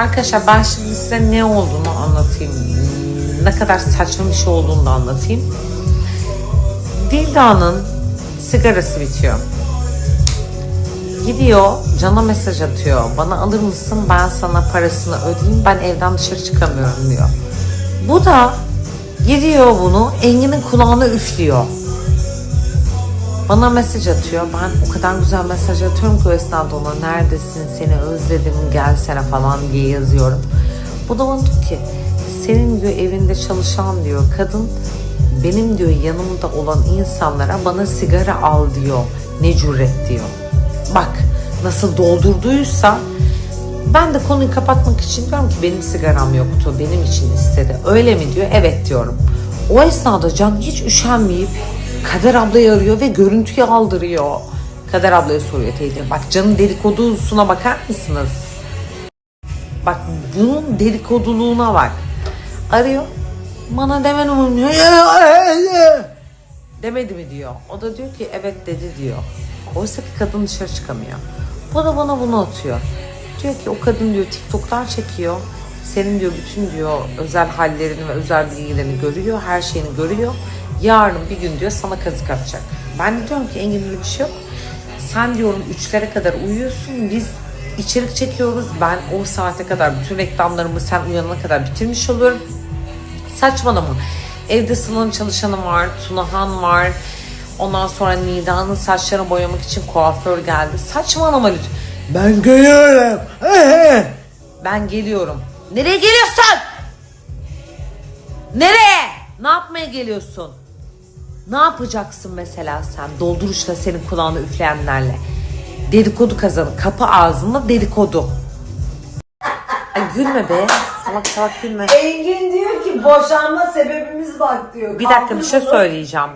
Arkadaşlar ben şimdi size ne olduğunu anlatayım. Ne kadar saçma bir şey olduğunu da anlatayım. Dilda'nın sigarası bitiyor. Gidiyor cana mesaj atıyor. Bana alır mısın ben sana parasını ödeyeyim ben evden dışarı çıkamıyorum diyor. Bu da gidiyor bunu Engin'in kulağına üflüyor. Bana mesaj atıyor. Ben o kadar güzel mesaj atıyorum ki o esnada ona neredesin seni özledim gelsene falan diye yazıyorum. Bu da bana ki senin diyor evinde çalışan diyor kadın benim diyor yanımda olan insanlara bana sigara al diyor. Ne cüret diyor. Bak nasıl doldurduysa ben de konuyu kapatmak için diyorum ki benim sigaram yoktu. Benim için istedi. Öyle mi diyor? Evet diyorum. O esnada Can hiç üşenmeyip Kader ablayı arıyor ve görüntüyü aldırıyor. Kader ablaya soruyor teyze. Bak Can'ın dedikodusuna bakar mısınız? Bak bunun dedikoduluğuna bak. Arıyor. Bana demen mi? Demedi mi diyor. O da diyor ki evet dedi diyor. Oysa ki kadın dışarı çıkamıyor. Bu da bana bunu atıyor. Diyor ki o kadın diyor TikTok'lar çekiyor. Senin diyor bütün diyor özel hallerini ve özel bilgilerini görüyor. Her şeyini görüyor. Yarın bir gün diyor sana kazık atacak. Ben de diyorum ki Engin öyle bir şey yok. Sen diyorum üçlere kadar uyuyorsun. Biz içerik çekiyoruz. Ben o saate kadar bütün reklamlarımı sen uyanana kadar bitirmiş oluyorum. Saçmalama. Evde Sıla'nın çalışanı var, Tunahan var. Ondan sonra Nida'nın saçlarını boyamak için kuaför geldi. Saçmalama lütfen. Ben geliyorum. Ben geliyorum. Nereye geliyorsun? Nereye? Ne yapmaya geliyorsun? Ne yapacaksın mesela sen dolduruşla senin kulağına üfleyenlerle? Dedikodu kazanı. Kapı ağzında dedikodu. Ay gülme be. Salak salak gülme. Engin diyor ki boşanma sebebimiz bak diyor. Bir dakika bir şey söyleyeceğim.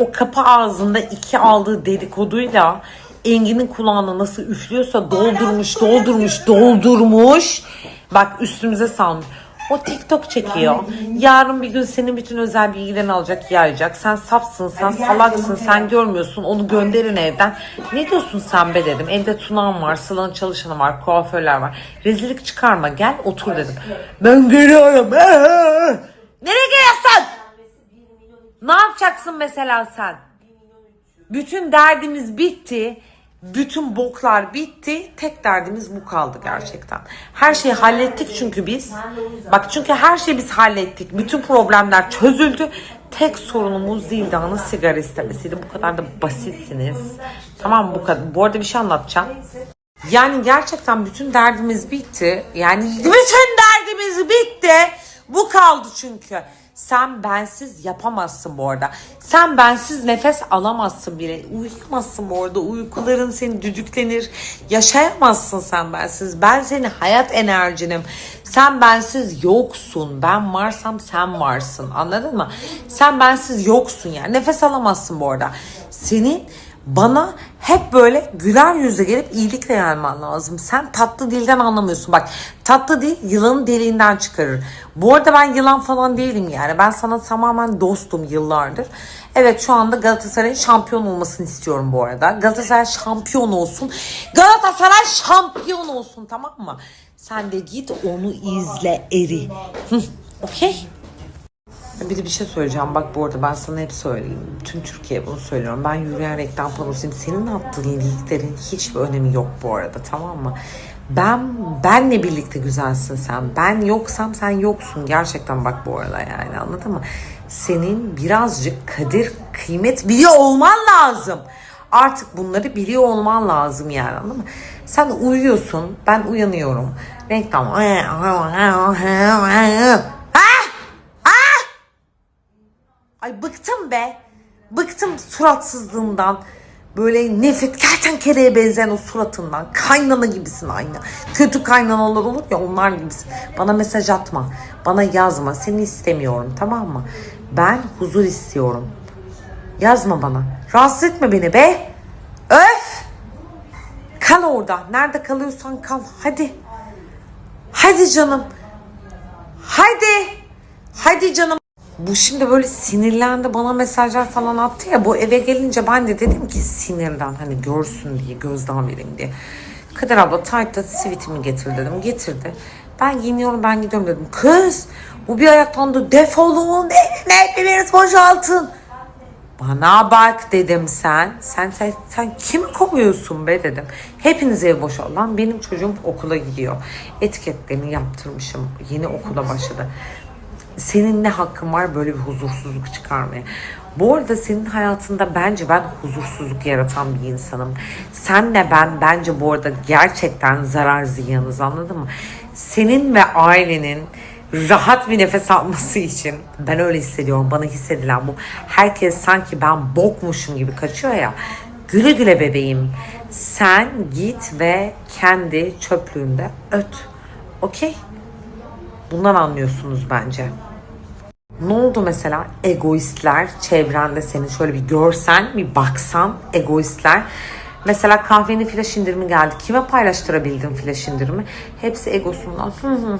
O kapı ağzında iki aldığı dedikoduyla Engin'in kulağına nasıl üflüyorsa doldurmuş, doldurmuş, doldurmuş. Bak üstümüze salmış. O TikTok çekiyor. Yarın bir gün senin bütün özel bilgilerini alacak, yayacak. Sen safsın, sen salaksın, sen görmüyorsun. Onu gönderin evden. Ne diyorsun sen be dedim. Evde Tunağan var, Sıla'nın çalışanı var, kuaförler var. Rezillik çıkarma, gel otur dedim. Ben geliyorum. Nereye geliyorsun? Ne yapacaksın mesela sen? Bütün derdimiz bitti. Bütün boklar bitti. Tek derdimiz bu kaldı gerçekten. Her şeyi hallettik çünkü biz. Bak çünkü her şeyi biz hallettik. Bütün problemler çözüldü. Tek sorunumuz Dilda'nın sigara istemesiydi. Bu kadar da basitsiniz. Tamam bu kadar. Bu arada bir şey anlatacağım. Yani gerçekten bütün derdimiz bitti. Yani bütün. Bu kaldı çünkü. Sen bensiz yapamazsın bu arada. Sen bensiz nefes alamazsın bile. Uyuyamazsın bu arada. Uykuların seni düdüklenir. Yaşayamazsın sen bensiz. Ben senin hayat enerjinim. Sen bensiz yoksun. Ben varsam sen varsın. Anladın mı? Sen bensiz yoksun yani. Nefes alamazsın bu arada. Senin bana hep böyle güler yüzle gelip iyilikle gelmen lazım. Sen tatlı dilden anlamıyorsun. Bak tatlı dil yılanın deliğinden çıkarır. Bu arada ben yılan falan değilim yani. Ben sana tamamen dostum yıllardır. Evet şu anda Galatasaray'ın şampiyon olmasını istiyorum bu arada. Galatasaray şampiyon olsun. Galatasaray şampiyon olsun tamam mı? Sen de git onu izle eri. Okey? Bir de bir şey söyleyeceğim. Bak bu arada ben sana hep söyleyeyim. Tüm Türkiye bunu söylüyorum. Ben yürüyen reklam panosuyum. Senin attığın linklerin hiçbir önemi yok bu arada tamam mı? Ben benle birlikte güzelsin sen. Ben yoksam sen yoksun. Gerçekten bak bu arada yani anladın mı? Senin birazcık kadir kıymet biliyor olman lazım. Artık bunları biliyor olman lazım yani anladın mı? Sen uyuyorsun. Ben uyanıyorum. Reklam. Ay bıktım be. Bıktım suratsızlığından. Böyle nefret kertenkeleye benzeyen o suratından. Kaynana gibisin aynı. Kötü kaynanalar olur ya onlar gibisin. Bana mesaj atma. Bana yazma. Seni istemiyorum tamam mı? Ben huzur istiyorum. Yazma bana. Rahatsız etme beni be. Öf. Kal orada. Nerede kalıyorsan kal. Hadi. Hadi canım. Hadi. Hadi canım. Bu şimdi böyle sinirlendi bana mesajlar falan attı ya bu eve gelince ben de dedim ki sinirden hani görsün diye gözden vereyim diye. Kadir abla taytta sivitimi getir dedim. Getirdi. Ben giyiniyorum ben gidiyorum dedim. Kız bu bir ayaklandı defolun evime hepiniz boşaltın. Bana bak dedim sen. Sen sen, sen kimi kovuyorsun be dedim. Hepiniz ev boşal. Lan benim çocuğum okula gidiyor. Etiketlerini yaptırmışım. Yeni okula başladı. Senin ne hakkın var böyle bir huzursuzluk çıkarmaya? Bu arada senin hayatında bence ben huzursuzluk yaratan bir insanım. Senle ben bence bu arada gerçekten zarar ziyanız anladın mı? Senin ve ailenin rahat bir nefes alması için ben öyle hissediyorum bana hissedilen bu herkes sanki ben bokmuşum gibi kaçıyor ya güle güle bebeğim sen git ve kendi çöplüğünde öt okey bundan anlıyorsunuz bence ne oldu mesela egoistler çevrende seni şöyle bir görsen bir baksan egoistler Mesela kahvenin flash indirimi geldi. Kime paylaştırabildin flash indirimi? Hepsi egosundan. Hı hı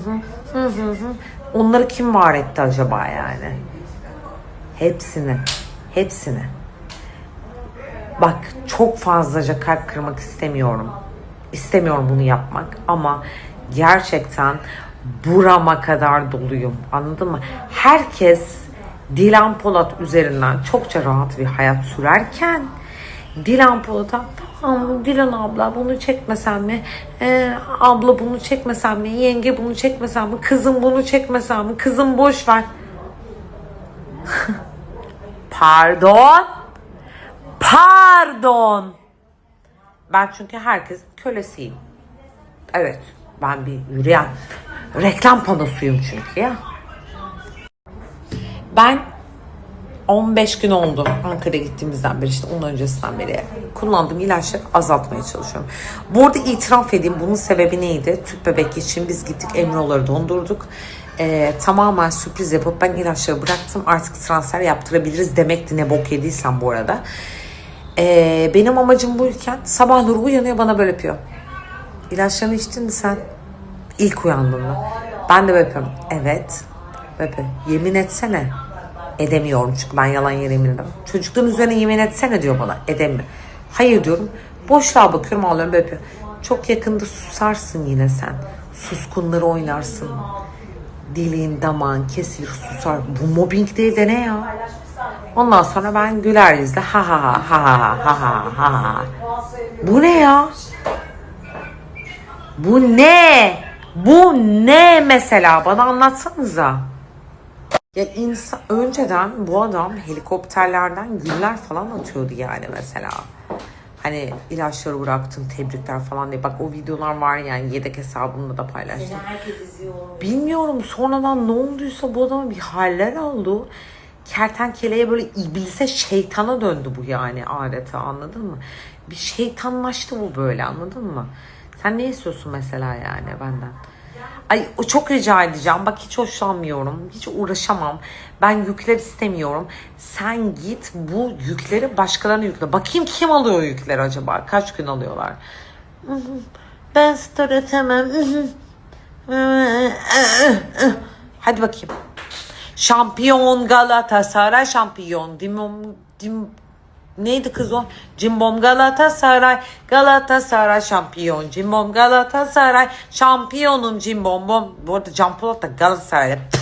hı. Onları kim var etti acaba yani? Hepsini. Hepsini. Bak çok fazlaca kalp kırmak istemiyorum. İstemiyorum bunu yapmak ama gerçekten burama kadar doluyum. Anladın mı? Herkes Dilan Polat üzerinden çokça rahat bir hayat sürerken Dilan Polat'a "Aman Dilan abla bunu çekmesen mi? Ee, abla bunu çekmesen mi? Yenge bunu çekmesen mi? Kızım bunu çekmesen mi? Kızım boş ver. Pardon. Pardon. Ben çünkü herkesin kölesiyim. Evet. Ben bir yürüyen reklam panosuyum çünkü ya. Ben 15 gün oldu Ankara'ya gittiğimizden beri işte onun öncesinden beri kullandığım ilaçları azaltmaya çalışıyorum. Bu arada itiraf edeyim bunun sebebi neydi? Tüp bebek için biz gittik emroları dondurduk. Ee, tamamen sürpriz yapıp ben ilaçları bıraktım artık transfer yaptırabiliriz demekti ne bok yediysem bu arada. Ee, benim amacım buyken sabahları uyanıyor bana böyle yapıyor. İlaçlarını içtin mi sen? İlk uyandığımda. Ben de böyle yapıyorum. Evet. Böyle yapıyor. Yemin etsene. Edemiyorum çünkü ben yalan yere yemin edemem. Çocukların üzerine yemin etsene diyor bana. Edemiyorum. Hayır diyorum. Boşluğa bakıyorum ağlıyorum böyle yapıyor. Çok yakında susarsın yine sen. Suskunları oynarsın. Dilin damağın kesilir susar. Bu mobbing değil de ne ya? Ondan sonra ben güler yüzle ha ha ha ha ha ha ha ha. Bu ne ya? Bu ne? Bu ne mesela? Bana anlatsanıza. Ya insan önceden bu adam helikopterlerden güller falan atıyordu yani mesela. Hani ilaçları bıraktın tebrikler falan diye. Bak o videolar var yani yedek hesabımda da paylaştım. Herkes izliyor. Bilmiyorum sonradan ne olduysa bu adama bir haller oldu. Kertenkeleye böyle iblise şeytana döndü bu yani adeta anladın mı? Bir şeytanlaştı bu böyle anladın mı? Sen ne istiyorsun mesela yani benden? Ay çok rica edeceğim. Bak hiç hoşlanmıyorum. Hiç uğraşamam. Ben yükler istemiyorum. Sen git bu yükleri başkalarına yükle. Bakayım kim alıyor yükleri acaba? Kaç gün alıyorlar? Ben star etemem. Hadi bakayım. Şampiyon Galatasaray şampiyon. Dimom dim neydi kız o? Cimbom Galatasaray Galatasaray şampiyon. Cimbom Galatasaray şampiyonum cimbom bom. Bu arada Can Polat da Galatasaray'da.